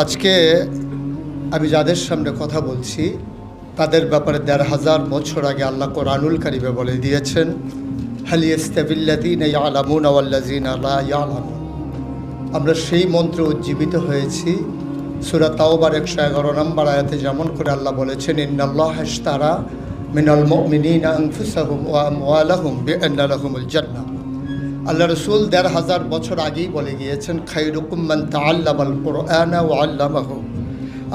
আজকে আমি যাদের সামনে কথা বলছি, তাদের ব্যাপারে দেড় হাজার বছর আগে আল্লাহ কোরআনুল কারিমে বলে দিয়েছেন আমরা সেই মন্ত্র উজ্জীবিত হয়েছি, সুরা তাওবার একশো এগারো নম্বর আয়াতে যেমন করে আল্লাহ বলেছেন, ইন্নাল্লাহ হাস্তারা মিনাল মিনিন আনফুসাহুম ওয়া আমওয়ালাহুম বিআন্না লাহুমুল জান্নাহ। আল্লাহ রসুল দেড় হাজার বছর আগেই বলে গিয়েছেন খাইরুকুম্মান তাল্লামাল কোরআনা ও আল্লামাহ।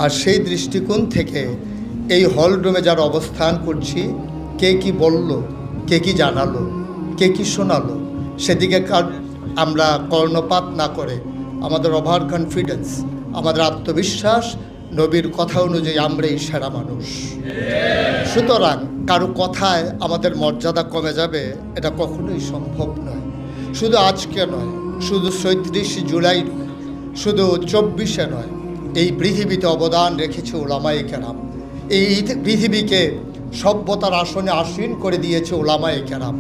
আর সেই দৃষ্টিকোণ থেকে এই হল রুমে যার অবস্থান করছি, কে কি বলল, কে কি জানালো, কে কি শোনালো, সেদিকে আমরা কর্ণপাত না করে, আমাদের ওভার কনফিডেন্স আমাদের আত্মবিশ্বাস, নবীর কথা অনুযায়ী আমরাই সেরা মানুষ। সুতরাং কারও কথায় আমাদের মর্যাদা কমে যাবে, এটা কখনোই সম্ভব নয়। শুধু আজকে নয়, শুধু সৈত্রিশে জুলাই নয়, শুধু চব্বিশে নয়, এই পৃথিবীতে অবদান রেখেছে ওলামাই কেরাম। এই পৃথিবীকে সভ্যতার আসনে আসীন করে দিয়েছে ওলামাই কেরাম।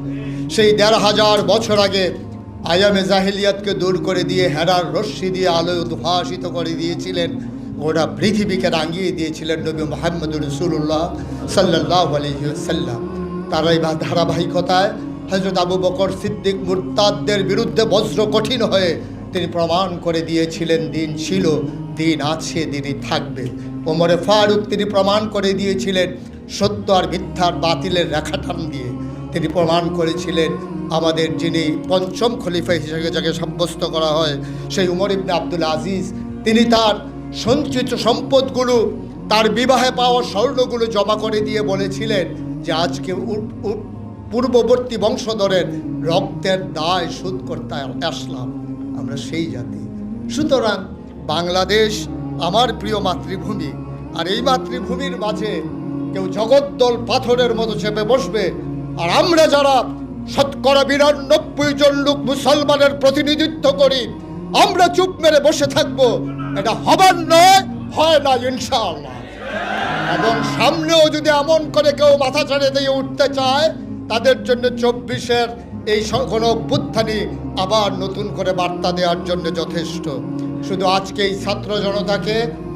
সেই দেড় হাজার বছর আগে আয়ামে জাহিলিয়াতকে দূর করে দিয়ে হেরার রশ্মি দিয়ে আলোয় উদ্ভাসিত করে দিয়েছিলেন। গোটা পৃথিবীকে রাঙিয়ে দিয়েছিলেন নবী মোহাম্মদ রসুল্লাহ সাল্লাহ আলহিসাল্লাম তার এই ধারাবাহিকতায় হজরত আবু বকর সিদ্দিক মুরতাদদের বিরুদ্ধে বজ্র কঠিন হয়ে তিনি প্রমাণ করে দিয়েছিলেন, দিন ছিল, দিন আছে, দিনই থাকবে। ওমরে ফারুক তিনি প্রমাণ করে দিয়েছিলেন সত্য আর মিথ্যার বাতিলের রেখা টান দিয়ে। তিনি প্রমাণ করেছিলেন, আমাদের যিনি পঞ্চম খলিফা হিসেবে যাকে সাব্যস্ত করা হয়, সেই উমর ইবনে আব্দুল আজিজ, তিনি তার সঞ্চিত সম্পদগুলো, তার বিবাহে পাওয়া স্বর্ণগুলো জমা করে দিয়ে বলেছিলেন যে, আজকে পূর্ববর্তী বংশধরের রক্তের দায় শোধ করতে আসলাম। আমরা সেই জাতি। সুতরাং বাংলাদেশ আমার প্রিয় মাতৃভূমি। আর এই মাতৃভূমির মাঝে কেউ জগদ্দল পাথরের মতো চেপে বসবে। আর আমরা যারা শতকরা বিরানব্বই জন লোক মুসলমানের প্রতিনিধিত্ব করি, আমরা চুপ মেরে বসে থাকব। এটা হবার নয়, হয় না, ইনশাআল্লাহ। এবং সামনেও যদি এমন করে কেউ মাথা ছেড়ে দিয়ে উঠতে চায় তাদের জন্য চব্বিশের এই কোনো অভ্যুত্থানই আবার নতুন করে বার্তা দেওয়ার জন্য যথেষ্ট। শুধু আজকে এই ছাত্র জনতাকে,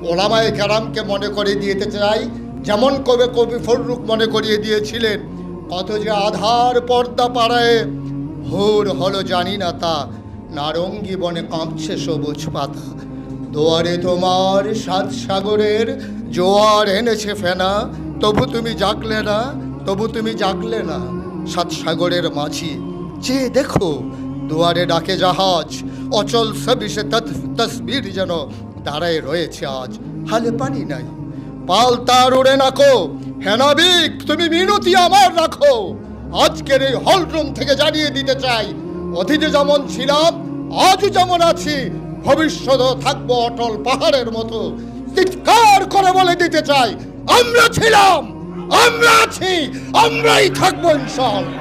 ওলামায়ে কারামকে মনে করে দিতে চাই, যেমন কবে কবি ফররুখ মনে করিয়ে দিয়েছিলেন কত যে আধার পর্দা পাড়ায় ভোর হলো জানি না তা, নারঙ্গি বনে কাঁপছে সবুজ পাতা। দোয়ারে তোমার সাত সাগরের জোয়ার এনেছে ফেনা, তবু তুমি জাগলে না, তবু তুমি জাগলে না। সাত সাগরের মাঝি যে দেখো, দুয়ারে ডাকে জাহাজ, অচল সবিষে তসবির যেন দাঁড়ায় রয়েছে আজ। হালে পানি নাই, পাল তার উড়ে নাকো, হেনাবিক, তুমি মিনতি আমার রাখো। আজকের এই হলরুম থেকে জানিয়ে দিতে চাই, অতীতে যেমন ছিলাম, আজও যেমন আছি, ভবিষ্যতেও থাকব অটল পাহাড়ের মতো। চিৎকার করে বলে দিতে চাই, আমরা ছিলাম! আমরা আছি আমরাই থাকব ইনশাআল্লাহ।